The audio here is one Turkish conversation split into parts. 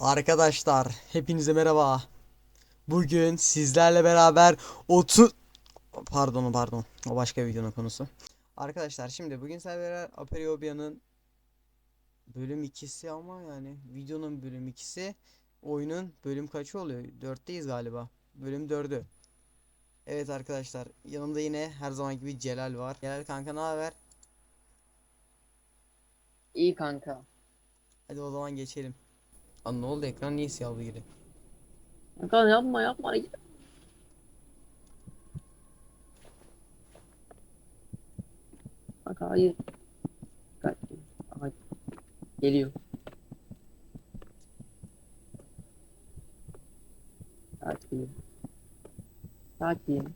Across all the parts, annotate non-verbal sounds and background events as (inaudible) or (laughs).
Arkadaşlar hepinize merhaba. Bugün sizlerle beraber 30 pardon pardon o başka videonun konusu. Arkadaşlar şimdi bugün sizlerle beraber Aperiobia'nın bölüm 2'si ama yani videonun bölüm 2'si oyunun bölüm kaçı oluyor? 4'teyiz galiba. Bölüm 4'ü. Evet arkadaşlar yanımda yine her zaman gibi Celal var. Celal kanka ne haber? İyi kanka. Hadi o zaman geçelim. Lan ne oldu ekran niye siyah geri? Kanka yapma yapma. Kanka hayır. Kanka, Aha, geliyor. Sakin. Sakin.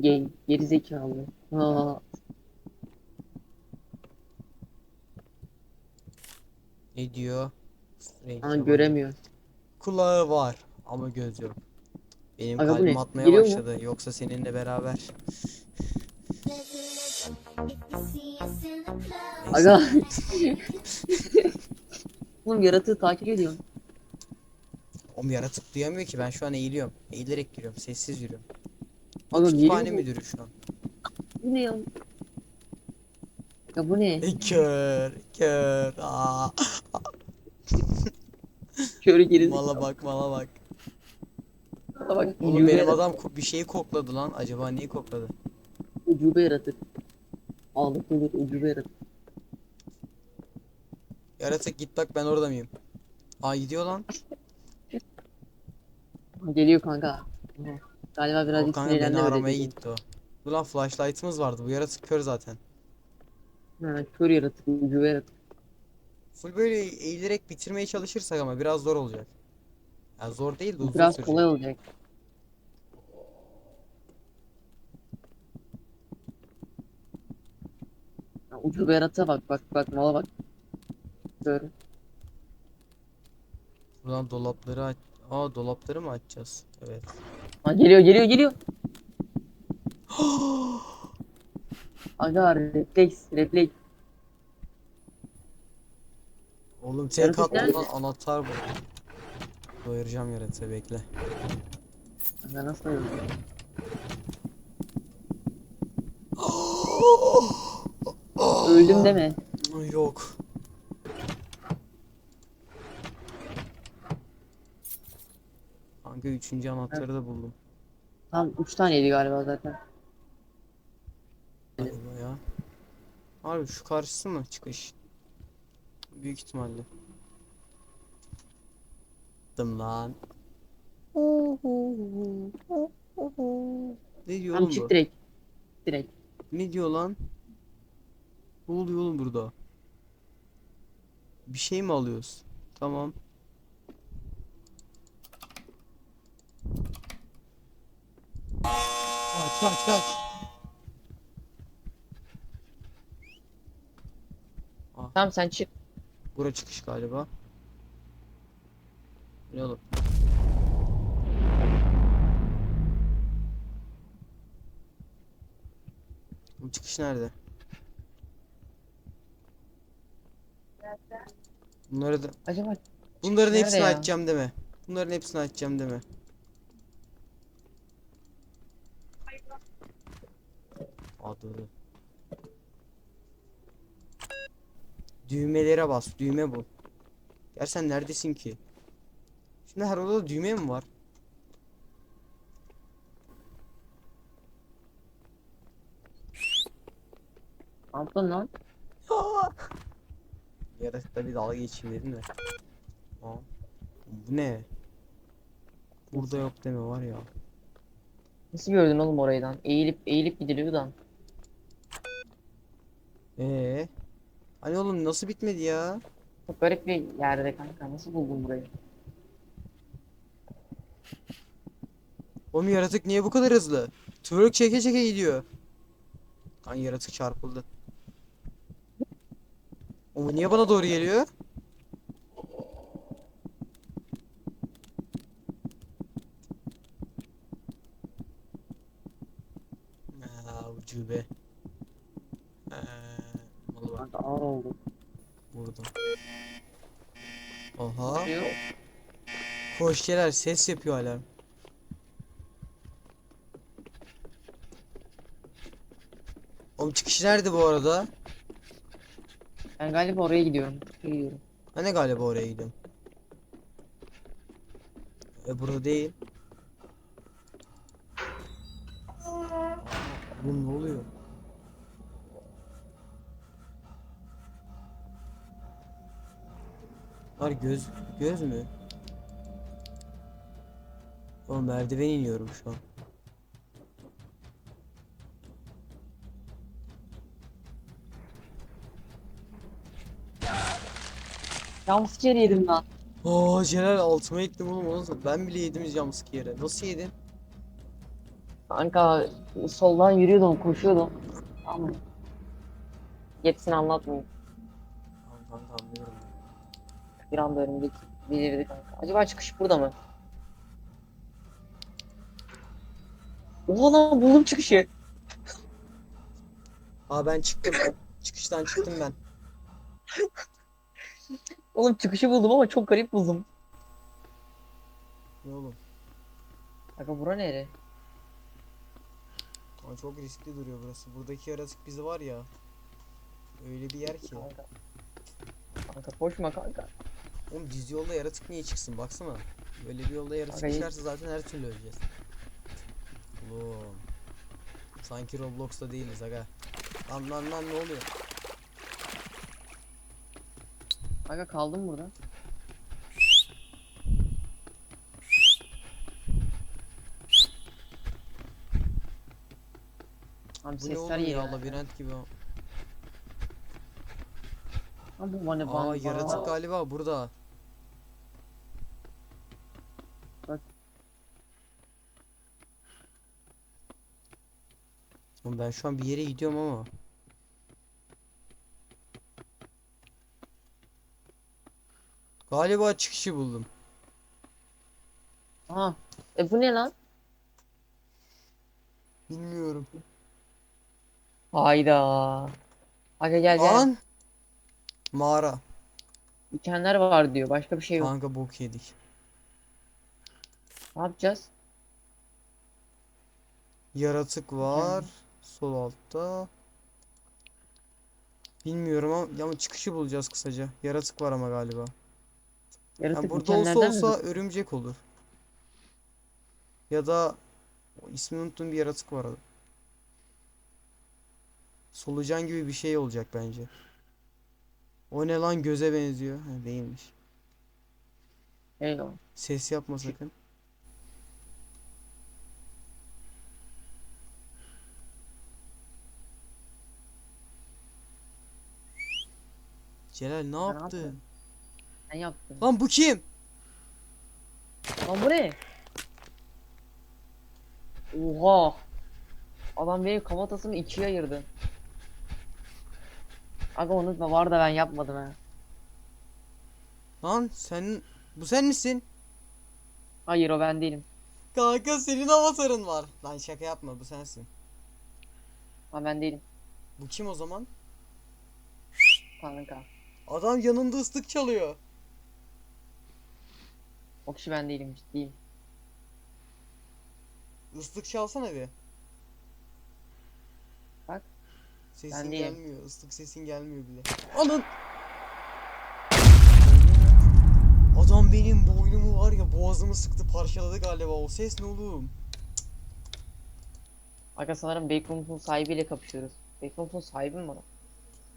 Gel, geri zekalı. Aa, Ne diyor? Yabancı. göremiyor. Kulağı var ama göz yok. Benim Aga kalbim atmaya Geliyor mu? başladı. Yoksa seninle beraber. Aga. (laughs) Oğlum yaratığı takip ediyorum. Oğlum yaratık duyamıyor ki ben şu an eğiliyorum. Eğilerek giriyorum. Sessiz yürüyorum. Aga Kütüphane mu? müdürü şu an. Bu ne ya? Ya bu ne? E, Kör, kör. Aa. Körü geri Mala bak, mala bak. zekalı. Bak Oğlum ucube benim yaratık. adam ko- bir şeyi kokladı lan. Acaba neyi kokladı? Ucube yaratık. Aldık olur ucube yaratık. Yaratık git bak ben orada mıyım? Aa gidiyor lan. Geliyor kanka. Galiba O birazcık kanka beni böyle aramaya gitti o. Bu lan flashlight'ımız vardı. Bu yaratık kör zaten. Ha, kör yaratık, ucube yaratık. Full böyle eğilerek bitirmeye çalışırsak ama biraz zor olacak. Ya zor değil de uzun Biraz sürecek. kolay olacak. Ha, ucube yaratığa bak bak bak mala bak. Kör. Buradan dolapları aç. Aa dolapları mı açacağız? Evet. Ha, geliyor geliyor geliyor. (gasps) Aga refleks refleks. Oğlum tek Yaratık at nerede? lan anahtar bu. Doyuracağım yaratığı bekle. Aga nasıl öldü? Öldüm deme. Yok. Kanka üçüncü anahtarı da buldum. Tam 3 taneydi galiba zaten. Galiba ya. Abi şu karşısı mı çıkış? Büyük ihtimalle. Dım lan. Ne diyor Tam oğlum çık bu? direkt. Direkt. Ne diyor lan? Ne oluyor oğlum burada? Bir şey mi alıyoruz? Tamam. Kaç kaç kaç. Tamam sen çık. Bura çıkış galiba. Ne oğlum? Bu çıkış nerede? Bunları da Acaba bunların hepsini ya? açacağım deme. Bunların hepsini açacağım deme. Adı. Düğmelere bas. Düğme bu. Gel sen neredesin ki? Şimdi her odada düğme mi var? ne yaptın lan? Yaratıkla bir dalga geçeyim dedim de. Aa, bu ne? Burada yok deme var ya. Nasıl gördün oğlum oraydan? Eğilip eğilip gidiliyor da. Ee, hani oğlum nasıl bitmedi ya? Çok garip bir yerde kanka. Nasıl buldun burayı? Oğlum yaratık niye bu kadar hızlı? Twerk çeke çeke gidiyor. Lan yaratık çarpıldı. O niye bana doğru geliyor? Aa, ucube. Ee, malı bak Kanka ağır oldu. burada. Aha. Yok. Koşçeler ses yapıyor alarm. Oğlum çıkış nerede bu arada? Ben galiba oraya gidiyorum. Gidiyorum. Hani galiba oraya gidiyorum. E burada değil. Var göz göz mü? Oğlum merdiven iniyorum şu an. Jumpscare yedim lan. Aa Celal altıma ettim oğlum o nasıl? Ben bile yedim jumpscare'e. Nasıl yedin? Kanka soldan yürüyordum, koşuyordum. Tamam. Hepsini anlatmayayım. Tamam tamam anlıyorum. Bir anda önümde belirdi kanka. Acaba çıkış burada mı? Oha lan buldum çıkışı. Aa ben çıktım. Çıkıştan çıktım ben. (laughs) Oğlum çıkışı buldum ama çok garip buldum. Ne oğlum? Kanka bura nere? Ama çok riskli duruyor burası. Buradaki yaratık bizi var ya. Öyle bir yer ki. Kanka. Kanka koşma kanka. Oğlum düz yolda yaratık niye çıksın baksana. Böyle bir yolda yaratık Kanka, çıkarsa zaten her türlü öleceğiz. Oğlum. Sanki Roblox'ta değiliz aga. Lan lan lan ne oluyor? Kanka kaldım burada. Abi Bu ne oğlum ya geliyor. labirent gibi. Ha bu bana Aa yaratık galiba burada. Oğlum ben şu an bir yere gidiyorum ama. Galiba çıkışı buldum. Aha. E bu ne lan? Bilmiyorum. Hayda. Aga gel gel. Lan. Mağara. Dikenler var diyor. Başka bir şey yok. Kanka bok yedik. Ne yapacağız? Yaratık var. Sol altta. Bilmiyorum ama, ama çıkışı bulacağız kısaca. Yaratık var ama galiba. Yaratık Yani burada olsa dikenlerden mi? olsa örümcek olur. Ya da ismini unuttuğum bir yaratık var. Solucan gibi bir şey olacak bence. O ne lan göze benziyor. Ha, değilmiş. Eyvallah. Ses yapma sakın. Celal ne ne yaptın? yaptım? Ben yaptım. Lan bu kim? Lan bu ne? Oha. Adam benim kafatasını ikiye ayırdı. Aga onu da var da ben yapmadım ha. Lan sen bu sen misin? Hayır o ben değilim. Kanka senin avatarın var. Lan şaka yapma bu sensin. Ha ben değilim. Bu kim o zaman? Kanka. Adam yanında ıslık çalıyor. O kişi ben değilim ciddiyim. Islık çalsana bir. Bak. Sesin Ben değilim. gelmiyor. Islık sesin gelmiyor bile. Alın. Adam benim boynumu var ya boğazımı sıktı parçaladı galiba. O ses ne oğlum? Aga sanırım Backrooms'un sahibiyle kapışıyoruz. Backrooms'un sahibi mi bana?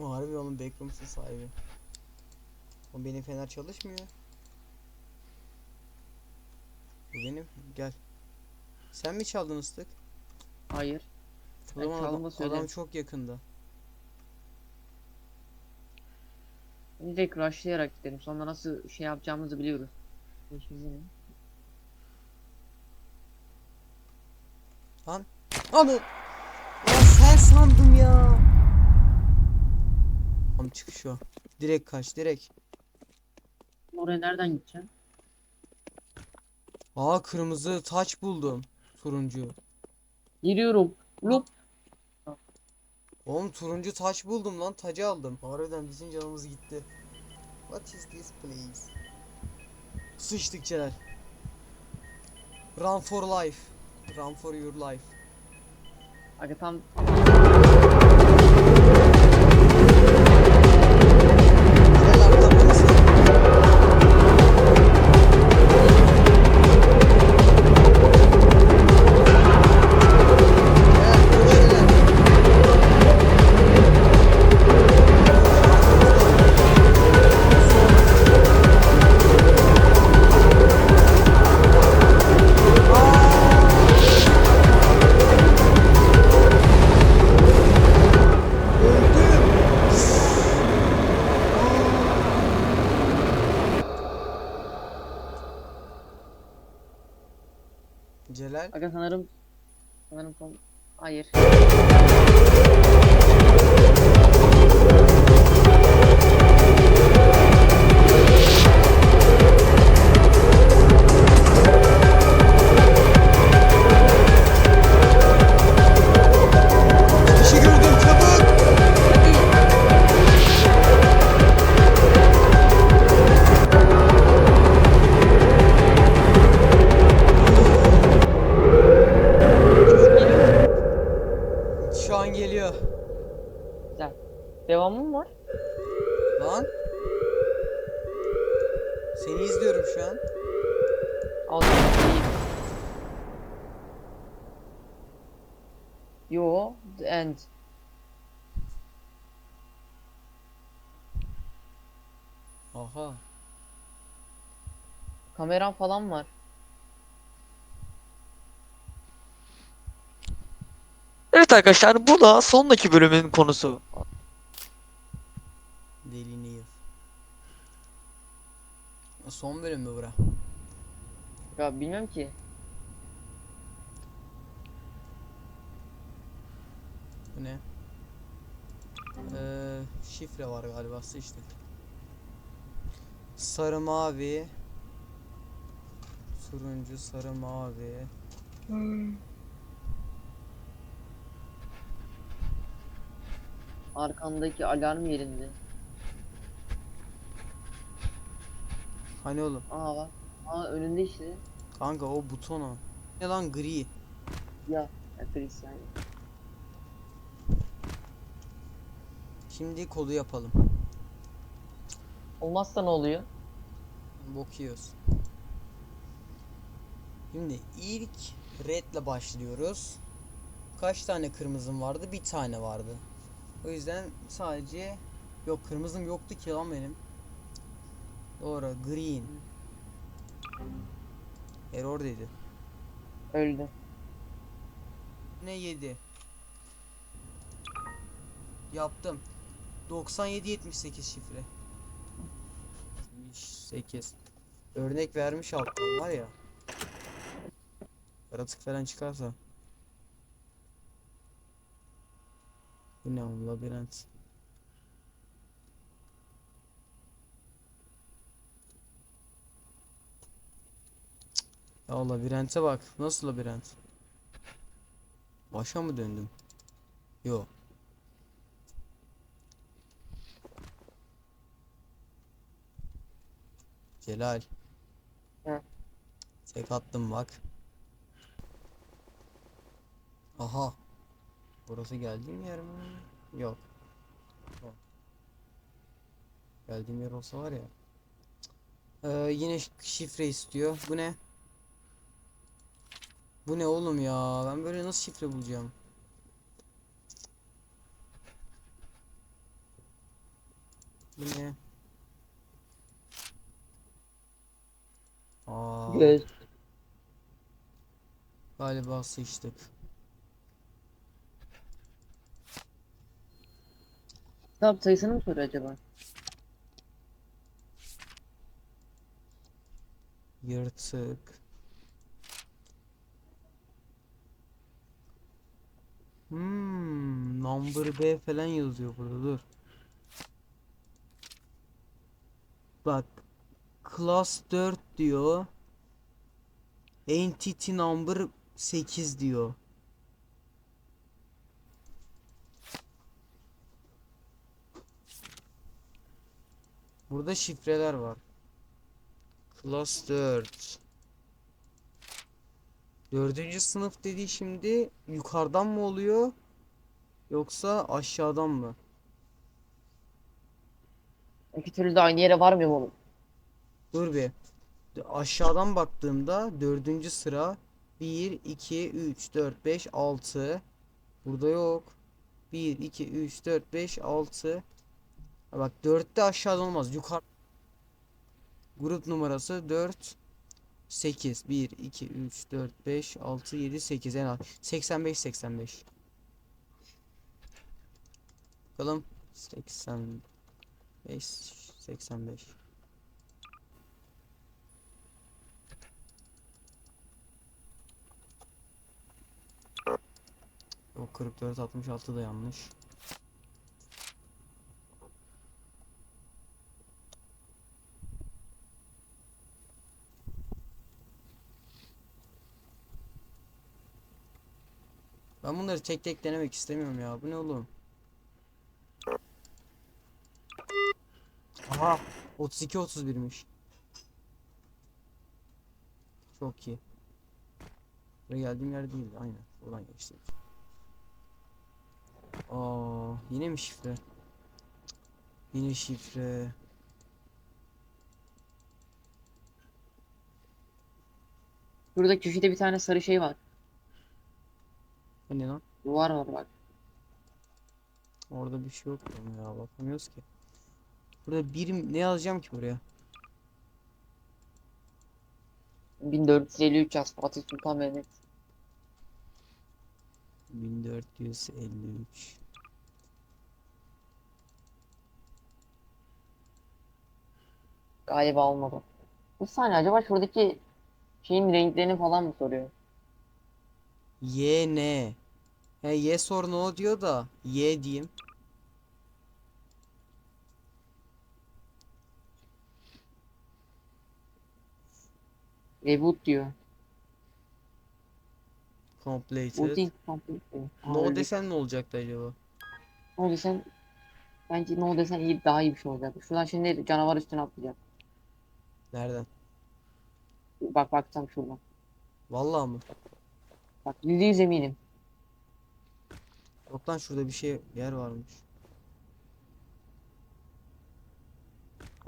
O harbi onun backrooms'un sahibi. O benim fener çalışmıyor. Bu benim. Gel. Sen mi çaldın ıslık? Hayır. O zaman adam, adam çok yakında. Direkt rushlayarak gidelim. Sonra nasıl şey yapacağımızı biliyoruz. Ne? Anı. Ya sen sandım ya. Tamam çık şu. Direkt kaç direkt. Oraya nereden gideceğim? Aa kırmızı taç buldum. Turuncu. Giriyorum. Lup. Oğlum turuncu taç buldum lan tacı aldım. Harbiden bizim canımız gitti. What is this place? Sıçtık Celal. Run for life. Run for your life. Aga tam Al sana iyi. Yo, the end. Aha. Kameram falan var. Evet arkadaşlar bu da sondaki bölümün konusu. Deli Neil. Son bölüm mü bura? Ya bilmiyorum ki. Bu ne? Ee, şifre var galiba sıçtık. Sarı mavi. Turuncu sarı mavi. Arkandaki alarm yerinde. Hani oğlum? Aa bak. Aa önünde işte. Kanka o buton o. Ne lan gri? Ya. Chris yani. Şimdi kodu yapalım. Olmazsa ne oluyor? Bok yiyoruz. Şimdi ilk redle başlıyoruz. Kaç tane kırmızım vardı? Bir tane vardı. O yüzden sadece yok kırmızım yoktu ki lan benim. Doğru green. Error dedi. Öldü. Ne 7? Yaptım. 97 78 şifre. 8. Örnek vermiş alttan var ya. Yaratık falan çıkarsa. Bu ne oğlum labirent. Ya labirente bak. Nasıl labirent? Başa mı döndüm? Yo. Celal. Hı. Tek attım bak. Aha. Burası geldiğim yer mi? Yok. Yok. Geldiğim yer olsa var ya. Ee, yine şifre istiyor. Bu ne? Bu ne oğlum ya? Ben böyle nasıl şifre bulacağım? Bu ne? Aa, Göz. galiba sıçtık. Kitap sayısını mı soruyor acaba? Yırtık. Number B falan yazıyor burada dur. Bak. Class 4 diyor. Entity number 8 diyor. Burada şifreler var. Class 4. Dördüncü sınıf dediği şimdi yukarıdan mı oluyor? Yoksa aşağıdan mı? İki türlü de aynı yere varmıyor mu oğlum? Dur bir. Aşağıdan baktığımda dördüncü sıra 1, 2, 3, 4, 5, 6. Burada yok. 1, 2, 3, 4, 5, 6. Ha Bak 4'te aşağıdan olmaz. Yukarı. Grup numarası 4, 8. 1, 2, 3, 4, 5, 6, 7, 8 en az. 85, 85. Bakalım. 85, 85. O 44 66 da yanlış. Ben bunları tek tek denemek istemiyorum ya. Bu ne oğlum? Aha 32 31'miş. Çok iyi. Buraya geldiğim yer değil. Aynen. Oradan geçtik. Aa, yine mi şifre? Yine şifre. Burada köşede bir tane sarı şey var. Bu ne lan? Duvar var bak. Orada bir şey yok ya bakamıyoruz ki. Burada birim ne yazacağım ki buraya? 1453 yaz Fatih Sultan Mehmet. 1453. Galiba olmadı. Bir saniye acaba şuradaki şeyin renklerini falan mı soruyor? Y ne? He Y sor no diyor da Y diyeyim. Reboot diyor. Completed. Booting complete No desen ne olacaktı acaba? No desen bence no desen iyi daha iyi bir şey olacak. Şuradan şimdi canavar üstüne atlayacak. Nereden? Bak bak tam şuradan. Vallahi mı? Bak yüzde yüz eminim. Yok lan şurada bir şey yer varmış.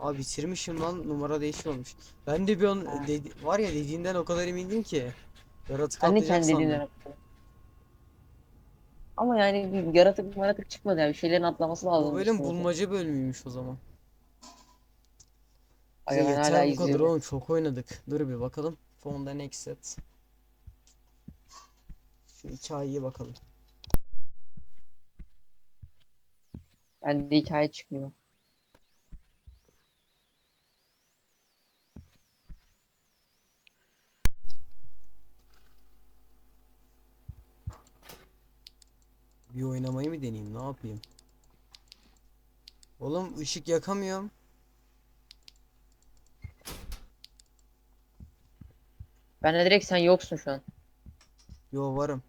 Abi bitirmişim lan numara değişiyormuş. Ben de bir an Ha. dedi- var ya dediğinden o kadar emindim ki. Yaratık Ben de atlayacak kendi atladım. Ama yani bir yaratık yaratık çıkmadı ya. Bir şeylerin atlaması lazım. Bu bölüm bulmaca bölümüymüş o zaman. Bize ben yeter hala bu kadar oğlum çok oynadık. Dur bir bakalım. Fondan exit. Şu hikayeye bakalım. Bende hikaye çıkmıyor. Bir oynamayı mı deneyeyim ne yapayım? Oğlum ışık yakamıyorum. Ben de direkt sen yoksun şu an. Yo varım.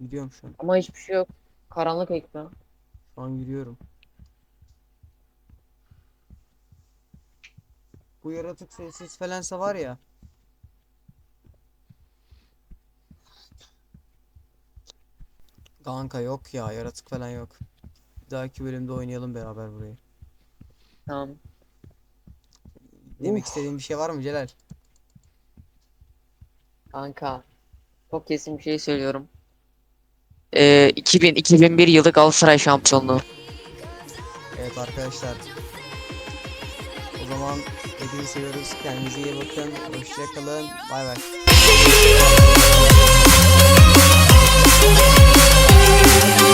Yürüyorum şu an. Ama hiçbir şey yok. Karanlık ekran. Şu an yürüyorum. Bu yaratık sessiz falansa var ya. Kanka yok ya yaratık falan yok. Bir dahaki bölümde oynayalım beraber burayı. Tamam. Demek Uf. istediğin bir şey var mı Celal? Kanka. Çok kesin bir şey söylüyorum. Ee, 2000-2001 yılı Galatasaray şampiyonluğu. Evet arkadaşlar. O zaman hepinizi seviyoruz. Kendinize iyi bakın. Hoşçakalın. Bay bay. Thank you.